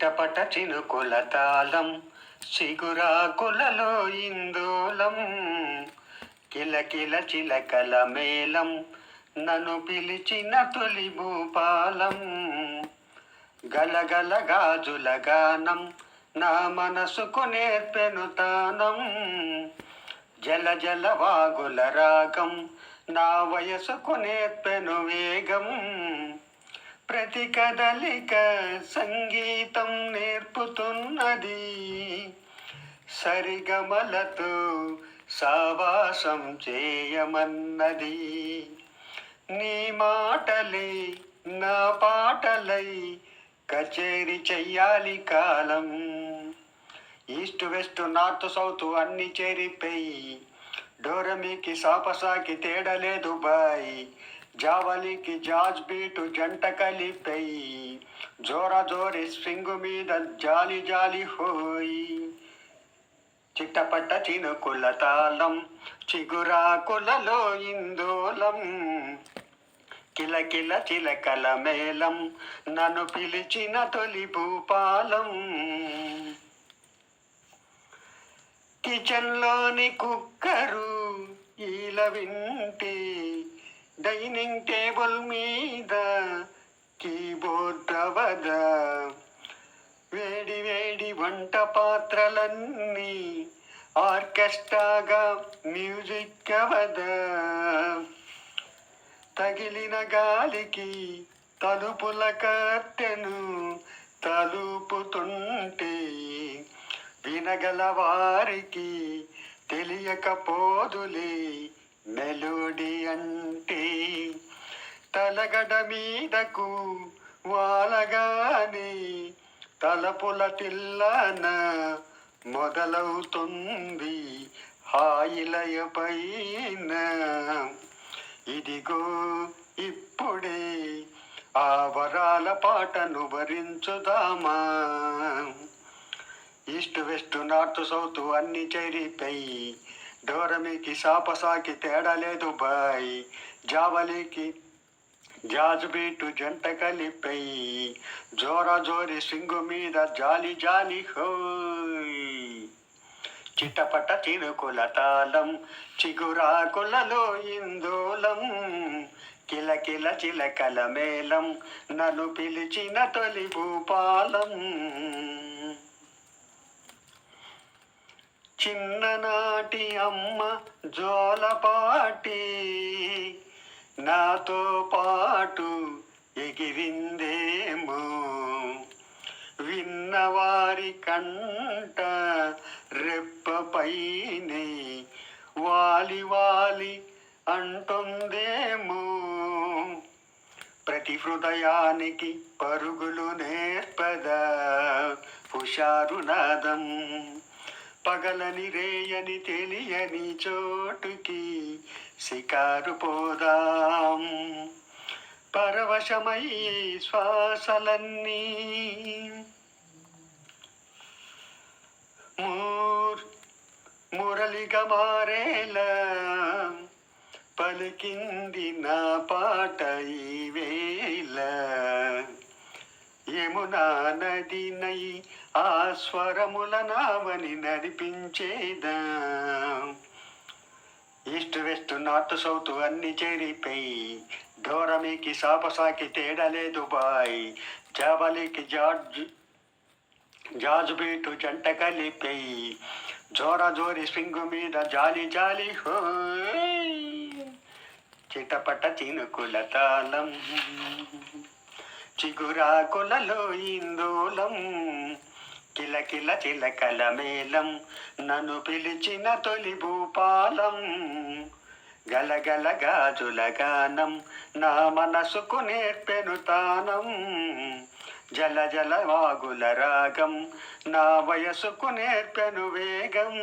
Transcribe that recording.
చిట్టపట చినుకుల తాళం చిగురాకులలో ఇందోలం కిలకిల చిలకల మేళం నన్ను పిలిచిన తొలి భూపాలం గలగల గాజుల గానం నా మనసుకు నేర్పెను తానం జల జల వాగుల రాగం నా వయసుకు నేర్పెను వేగం ప్రతి కదలిక సంగీతం నేర్పుతున్నది. సరిగమలతో సావాసం చేయమన్నది. నీ మాటలే నా పాటలై కచేరి చెయ్యాలి కాలం. ఈస్ట్ వెస్ట్ నార్త్ సౌత్ అన్ని చేరిపోయి డోరమికి సాపసాకి తేడలేదు బాయ్. జావలికి జాజ్ బీటు జంట కలిపై. జోర జోరి స్వింగు మీద జాలి జాలి హోయి. చిట్టపట్ట చినుకుల తాళం చిగురాకులలో ఇందోలం కిలకిల చిలకల మేళం నన్ను పిలిచిన తొలి భూపాలం. కిచెన్లోని కుక్కరు ఈల వింటే డైనింగ్ టేబుల్ మీద కీబోర్డ్ అవద. వేడి వేడి వంట పాత్రలన్నీ ఆర్కెస్ట్రాగా మ్యూజిక్ అవద. తగిలిన గాలికి తలుపుల కట్టెను తలుపుతుంటే వినగల వారికి తెలియకపోదులే మెలోడీ అంటే తలగడ మీదకు వాలగానే తలపుల తిల్లన మొదలవుతుంది హాయిలయ పైన. ఇదిగో ఇప్పుడే ఆ వరాల పాటను భరించుదామా. ఈస్ట్ వెస్ట్ నార్త్ సౌత్ అన్ని చెరిపై డోరమికి సాపసాకి తేడా లేదు బాయ్. జావలికి జాజ్బీటు జంట కలిపై. జోర జోరి సింగు మీద జాలి జాలి హోయ్ చిటపట చిరుకుల తాళం చిగురాకులలో ఇందోళం కిలకిల చిలకల మేళం నలు పిలిచిన తొలి భూపాలం. చిన్ననాటి అమ్మ జోలపాటి నాతో పాటు ఎగిరిందేమో. విన్నవారి కంట రెప్పపైనే వాలి వాలి అంటుందేమో. ప్రతి హృదయానికి పరుగులు నేర్పద హుషారు నాదం పగలని రేయని తెలియని చోటుకి శికారు పోదాం. పరవశమై శ్వాసలన్నీ మూర్ మురళిగా మారేలా. పలికింది నా పాట ఈ వేళ. యమునా నదినై ఆ స్వరముల నావని నడిపించేదా. ఈస్ట్ వెస్ట్ నార్త్ సౌత్ అన్ని చేరిపోయి ధోరమికి సాపసాకి తేడలేదు బాయ్. జాబలికి జార్జ్ జాజు బీటు జంట కలిపేయి. జోర జోరి స్వింగు మీద జాలి జాలి హో. చిటపట చినుకుల తాళం. చిగురాకులలో ఇందోలం. కిలకిల చిలకల మేళం నన్ను పిలిచిన తొలి భూపాలం. గలగల గాజుల గానం నా మనసుకు నేర్పెను తానం. జల జల వాగుల రాగం నా వయసుకు నేర్పెను వేగం.